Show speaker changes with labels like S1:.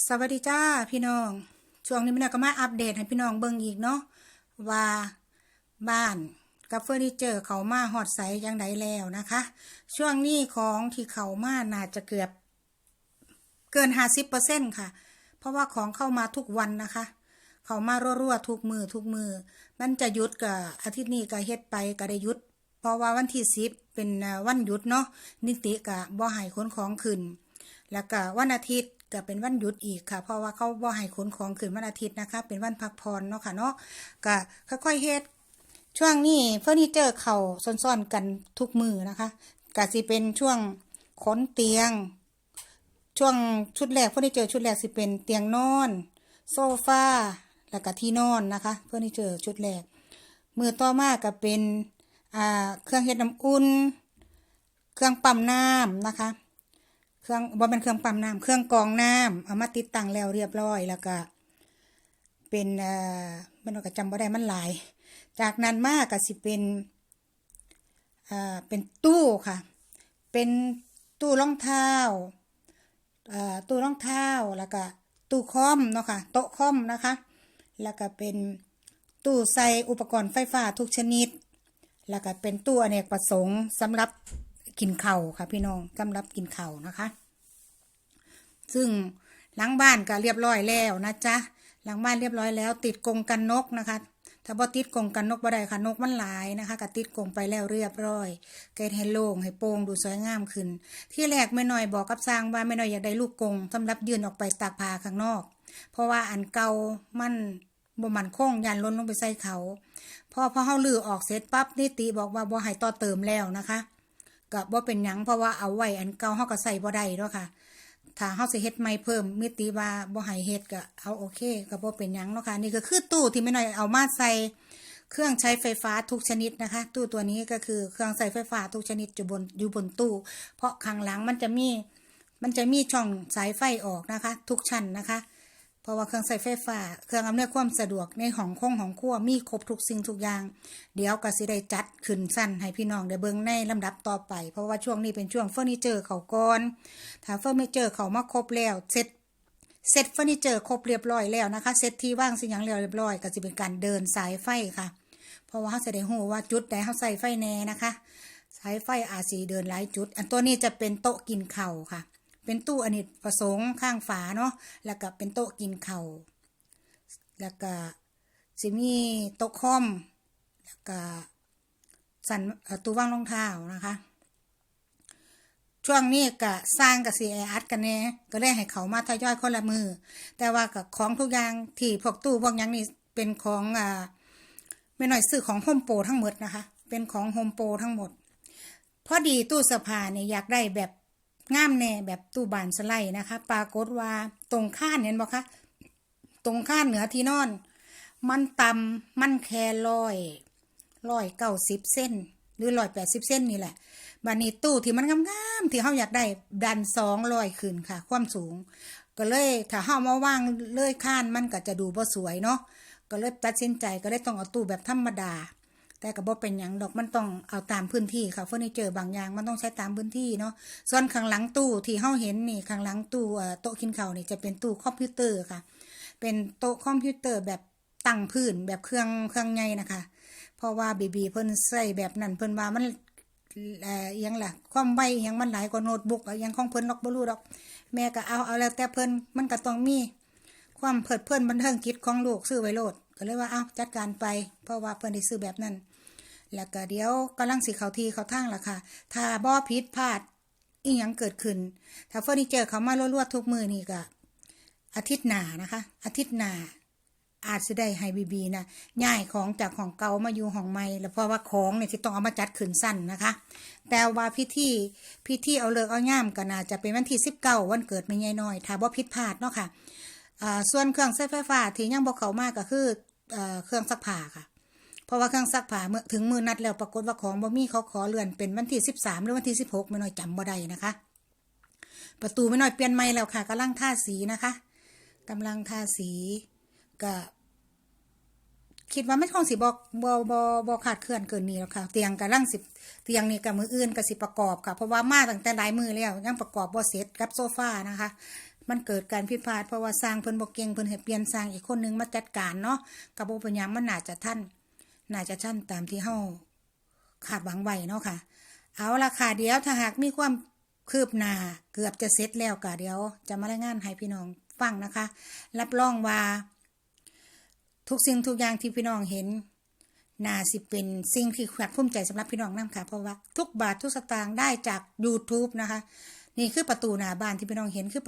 S1: สวัสดีจ้าพี่น้องช่วงนี้มันก็มาอัปเดตให้พี่น้องเบิ่งอีกเนาะว่าบ้านกับเฟอร์นิเจอร์เขามาฮอดใสยังไดแล้วนะคะ ช่วงนี้ของที่เขามาน่าจะเกือบเกินห้าสิบเปอร์เซ็นค่ะ เพราะว่าของเข้ามาทุกวันนะคะ เขามารั่วๆทุกมือทุกมือ มันจะหยุดกับอาทิตย์นี้ก็เฮ็ดไปก็ได้หยุด เพราะว่าวันที่สิบเป็นวันหยุดเนาะนิติกะบ่ให้ขนของขึ้น แล้วก็วันอาทิตย์ ก็เป็นวันหยุดอีกค่ะ เพราะว่าเขาบ่ให้ขนของขึ้นวันอาทิตย์นะคะ เป็นวันพักผ่อนเนาะค่ะเนาะก็ค่อยๆเฮ็ดช่วงนี้เฟอร์นิเจอร์เข่าซ่อนๆกันทุกมือนะคะก็สิเป็นช่วงขนเตียง ช่วงชุดแรกเฟอร์นิเจอร์ชุดแรกสิเป็นเตียงนอน โซฟาแล้วก็ที่นอนนะคะเฟอร์นิเจอร์ชุดแรกมือต่อมาก็เป็นอ่าเครื่องเฮ็ดน้ำอุ่น เครื่องปั๊มน้ำนะคะ เครื่องบ่เป็นเครื่องปั๊มน้ำเครื่องกรองน้ำเอามาติดตั้งแล้วเรียบร้อยแล้วก็เป็นเอ่อมันก็จำบ่ได้มันหลาย จากนั้นมากก็สิเป็นเอ่อเป็นตู้ค่ะ เป็นตู้รองเท้าเอ่อตู้รองเท้าแล้วก็ตู้คอมเนาะค่ะโต๊ะคอมนะคะ แล้วก็เป็นตู้ใส่อุปกรณ์ไฟฟ้าทุกชนิด แล้วก็เป็นตู้อเนกประสงค์สำหรับกินเข่าค่ะพี่น้องสำหรับกินเข่านะคะ ซึ่งหลังบ้านก็เรียบร้อยแล้วนะจ๊ะหลังบ้านเรียบร้อยแล้ว ติดกรงกันนกนะคะถ้าบ่ติดกรงกันนกบ่ได้ค่ะนกมันหลายนะคะก็ติดกรงไปแล้วเรียบร้อยเกดให้โล่งให้โป่งดูสวยงามขึ้น ที่แรกแม่น้อยบอกกับสร้างว่าแม่น้อยอยากได้ลูกกรงสำหรับยืนออกไปตากผ้าข้างนอก เพราะว่าอันเก่ามันบ่มันคงยันล้นลงไปใส่เขาพอพอเฮาลือออกเสร็จปั๊บนิติบอกว่าบ่ให้ต่อเติมแล้วนะคะก็บ่เป็นหยังเพราะว่าเอาไว้อันเก่าเฮาก็ใส่บ่ได้เนาะค่ะ ถ้าเฮาสิเฮ็ดใหม่เพิ่มมิติว่าบ่ให้เฮ็ดก็เอาโอเคก็บ่เป็นหยังเนาะค่ะนี่ก็คือตู้ที่ไม่น้อยเอามาใส่เครื่องใช้ไฟฟ้าทุกชนิดนะคะ ตู้ตัวนี้ก็คือเครื่องใช้ไฟฟ้าทุกชนิดอยู่บนอยู่บนตู้ เพราะข้างหลังมันจะมีมันจะมีช่องสายไฟออกนะคะ ทุกชั้นนะคะ เพราะว่าเครื่องใช้ไฟฟ้า เครื่องอำนวยความสะดวกในห้องคงของครัวมีครบทุกสิ่งทุกอย่าง เดี๋ยวก็สิได้จัดขึ้นสั้นให้พี่น้องได้เบิ่งในลำดับต่อไป เพราะว่าช่วงนี้เป็นช่วงเฟอร์นิเจอร์เขาก่อนถ้าเฟอร์นิเจอร์เขามาครบแล้วเสร็จเสร็จเฟอร์นิเจอร์ครบเรียบร้อยแล้วนะคะเสร็จที่ว่างสิ่งอย่างเรียบร้อยก็จะเป็นการเดินสายไฟค่ะ เพราะว่าเขาจะได้รู้ว่าจุดใดเขาใส่ไฟแน่นะคะ สายไฟอาจสีเดินหลายจุด อันตัวนี้จะเป็นโต๊ะกินเข่าค่ะ เป็นตู้อเนกประสงค์ข้างฝาเนาะแล้วก็เป็นโต๊ะกินเข่าวแล้วก็สิมีโต๊ะคอมแล้วก็สันตู้ว่างรองเท้านะคะ ช่วงนี้ก็สร้างกับซีแออัดกันแน่ก็เลยให้เขามาทยอยคนละมือ แต่ว่ากับของทุกอย่างที่พวกตู้พวกยังนี่เป็นของอ่าไม่หน้อยซื้อของโฮมโปรทั้งหมดนะคะ เป็นของโฮมโปรทั้งหมดพอดีตู้เสื้อผ้าเนี่ยอยากได้แบบ งามแน่แบบตู้บานสไลด์นะคะ ปรากฏว่าตรงข้านเห็นบอกคะตรงข้านเหนือที่นอน มันต่ำมันแค่ร้อยร้อยเก้าสิบเส้น หรือร้อยแปดสิบเส้นนี่แหละบานี้ตู้ที่มันงามๆที่เขาอยากได้ดันสองร้อยขึ้นค่ะ ความสูง ก็เลยถ้าเฮามาว่างเลื่อยข้านมันก็จะดูบ่สวยเนาะก็เลยตัดสินใจก็เลยต้องเอาตู้แบบธรรมดา แต่ก็บ่เป็นหยังดอกมันต้องเอาตามพื้นที่ค่ะเฟอร์นิเจอร์บางอย่างมันต้องใช้ตามพื้นที่เนาะส่วนข้างหลังตู้ที่เฮาเห็นนี่ข้างหลังตู้โต๊ะกินข้าวนี่จะเป็นตู้คอมพิวเตอร์ค่ะ เป็นโต๊ะคอมพิวเตอร์แบบตั้งพื้นแบบเครื่องเครื่องใหญ่นะคะ เพราะว่าบีบีเพิ่นใส่แบบนั้นเพิ่นว่ามันเอ่ออิหยังล่ะความไวอิหยังมันหลายกว่าโน้ตบุ๊กอะอิหยังของเพิ่นดอกบ่รู้ดอก แม่ก็เอาเอาแล้วแต่เพิ่นมันก็ต้องมีความเพลิดเพลินบันเทิงจิตของลูกซื้อไว้โลดก็เลยว่าเอาจัดการไป เพราะว่าเพิ่นได้ซื้อแบบนั้น แล้วก็เดี๋ยวกำลังสิเขาทีเขาทางล่ะค่ะ ถ้าบ่ผิดพลาดอีหยังเกิดขึ้น ถ้าเฟอร์นิเจอร์เขามาลวดๆทุกมือนี่ก็อาทิตย์หน้านะคะ อาทิตย์หน้าอาจจะได้ให้บีบีนะย้ายของจากของเก่ามาอยู่ของใหม่แล้วเพราะว่าของเนี่ยที่ต้องเอามาจัดขึ้นสั้นนะคะ แต่ว่าพิธีพิธีเอาเลิกเอาย่ามก็น่าจะเป็นวันที่สิบเก้าวันเกิดไม่ใหญ่น้อยถ้าบ่ผิดพลาดเนาะค่ะอ่าส่วนเครื่องใช้ไฟฟ้าที่ยังบ่เข้ามาก็คืออเครื่องซักผ้าค่ะ เพราะว่าเครื่องซักผ้าเมื่อถึงมือนัดแล้วปรากฏว่าของบ่มีเขาขอเลื่อนเป็นวันที่สิบสามหรือวันที่สิบหกไม่น้อยจำบ่ได้นะคะ ประตูไม่น้อยเปลี่ยนใหม่แล้วค่ะกำลังทาสีนะคะกำลังทาสีก็คิดว่าไม่คงสิบอกบอบอบอขาดเคลื่อนเกินนี้แล้วค่ะ เตียงกำลังสิบเตียงนี่กับมืออื่นกับสิประกอบค่ะ เพราะว่ามาตั้งแต่หลายมือแล้วยังประกอบบ่เสร็จกับโซฟานะคะ มันเกิดการผิพาดเพราะว่าสร้างเพิ่นบ่เก่งเพิ่นให้เปลี่ยนสร้างอีกคนหนึงมาจัดการเนาะกับบ่เป็นหยังมันน่าจะทัน น่าจะทันตามที่เฮาคาดหวังไว้เนาะค่ะ เอาละค่ะเดี๋ยวถ้าหากมีความคืบหน้าเกือบจะเสร็จแล้วก็เดี๋ยว จะมารายงานให้พี่น้องฟังนะคะ รับรองว่า ทุกสิ่งทุกอย่างที่พี่น้องเห็นน่าสิเป็นสิ่งที่ขวัญภูมิใจสำหรับพี่น้องนํค่ะ เพราะว่าทุกบาททุกสตางค์ได้จาก YouTube นะคะ นี่คือประตูหน้าบ้านที่พี่น้องเห็นคือ